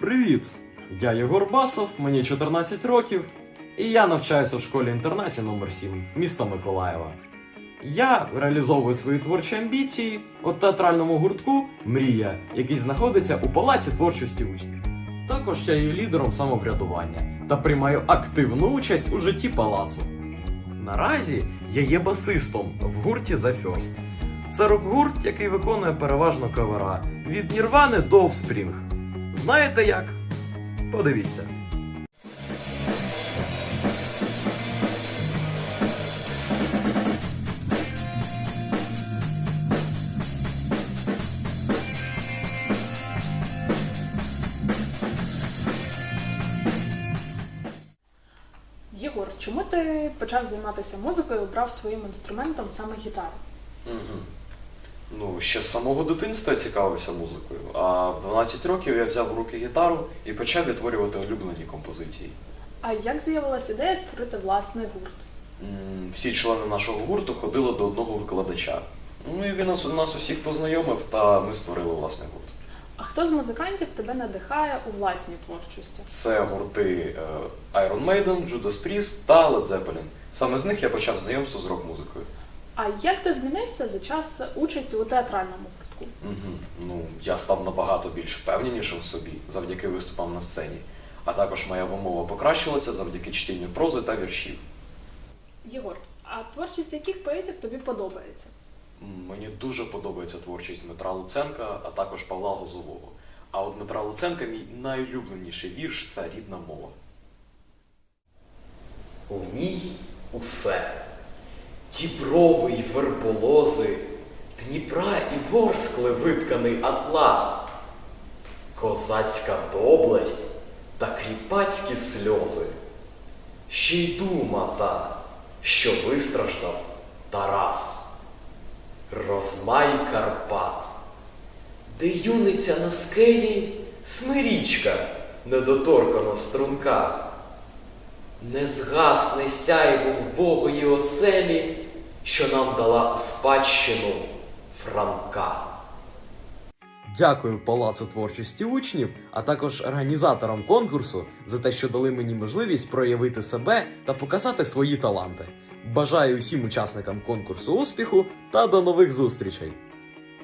Привіт! Я Єгор Басов, мені 14 років, і я навчаюся в школі-інтернаті номер 7 міста Миколаєва. Я реалізовую свої творчі амбіції у театральному гуртку Мрія, який знаходиться у Палаці творчості учнів. Також я є лідером самоврядування та приймаю активну участь у житті палацу. Наразі я є басистом в гурті The First. Це рок-гурт, який виконує переважно кавера від Нірвани до Offspring. Знаєте як? Подивіться. Єгор, чому ти почав займатися музикою і обрав своїм інструментом саме гітару? Угу. Ну, ще з самого дитинства я цікавився музикою, а в 12 років я взяв в руки гітару і почав відтворювати улюблені композиції. А як з'явилася ідея створити власний гурт? М, Всі члени нашого гурту ходили до одного викладача. Ну і він нас, нас усіх познайомив, та ми створили власний гурт. А хто з музикантів тебе надихає у власній творчості? Це гурти е, Iron Maiden, Judas Priest та Led Zeppelin. Саме з них я почав знайомство з рок-музикою. А як ти змінився за час участі у театральному гуртку? Угу. Ну, я став набагато більш впевненішим в собі завдяки виступам на сцені. А також моя вимова покращилася завдяки чтінню прози та віршів. Єгор, а творчість яких поетів тобі подобається? Мені дуже подобається творчість Дмитра Луценка, а також Павла Лозового. А от Дмитра Луценка мій найулюбленіший вірш це рідна мова. У ній усе. Діброви й верболози, Дніпра і ворскли витканий атлас, козацька доблесть та кріпацькі сльози. Ще й дума та, що вистраждав Тарас. Розмай Карпат, де юниця на скелі смирічка недоторкано струнка. Не згасне сяйво в Богої оселі, що нам дала у спадщину Франка. Дякую Палацу творчості учнів, а також організаторам конкурсу за те, що дали мені можливість проявити себе та показати свої таланти. Бажаю усім учасникам конкурсу успіху та до нових зустрічей!